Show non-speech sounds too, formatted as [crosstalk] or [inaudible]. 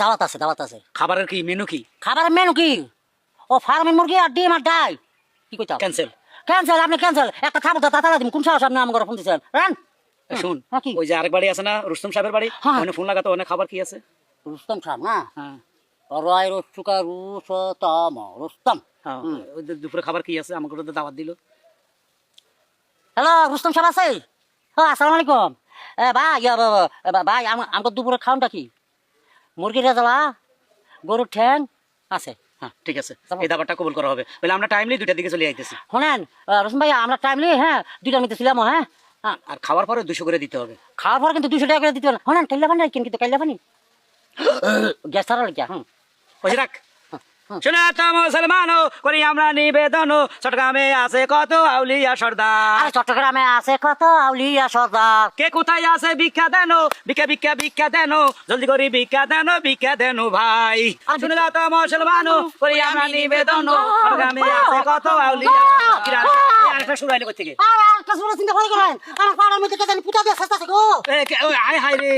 দাওয়াত আছে দাওয়াত আছে। খাবারের কি মেনু কি? খাবারের মেনু কি? ও ফার্মের মুরগি আর ডিম আর ডাল। কি কইতাম? ক্যান্সেল ক্যান্সেল আপনি ক্যান্সেল একটা খাবার তো তাড়াতাড়ি দিন। কোন সাহস আপনি আমার ফোন দিচ্ছেন রান শুন হ্যাঁ, কি? ওই যে আরেক বাড়ি আছে না রুস্তম সাহেবের বাড়ি? হ্যাঁ। ওখানে ফোন লাগাতো ওখানে খাবার কি আছে? রুস্তম সাহেব না? হ্যাঁ। রয় রুস্তুকা রুস্তম রুস্তম। হ্যাঁ দুপুরে খাবার কি আছে আমাকে তো দাওয়াত দিল। হ্যালো রুস্তম সাহেব আছে? হ্যাঁ আসসালামু আলাইকুম। ভাই ভাই দুপুরে খাওয়ানটা কি? মুরগির রেজালা গরুর ঠ্যাং আছে। হ্যাঁ ঠিক আছে। এই দাবারটা কবুল করা হবে। বলে আমরা টাইমলি দুইটার দিকে চলে আইতেছি। শোনেন রসুন ভাই আমরা টাইমলি হ্যাঁ দুইটার মধ্যে ছিলাম হ্যাঁ। হ্যাঁ আর খাওয়ার পরে দুশো করে দিতে হবে। খাওয়ার পর কিন্তু দুশো টাকা করে দিতে হবে। শোনেন কাইলা কিন কিন্তু কাইলা পানি [gasps] গ্যাস ছাড়া হুম। রাখ। শুনে তো মুসলমান করি আমরা নিবেদন চট্টগ্রামে আছে কত আউলিয়া সর্দার। চট্টগ্রামে আছে কত আউলিয়া সর্দার। কে কোথায় আছে ভিক্ষা দেন ভিক্ষা ভিক্ষা ভিক্ষা দেন জলদি করে ভিক্ষা দেন ভিক্ষা দেন ভাই। দাও মুসলমান করি আমরা নিবেদন চট্টগ্রামে আছে কত আউলিয়া আরেকটা শুরু হইল কোথেকে? আর আর কাছে চিন্তা করে গেলেন আমার পাড়ার মধ্যে কে জানি পুতা দিয়ে সাস্তা গো। এ, কে- ওই, রে।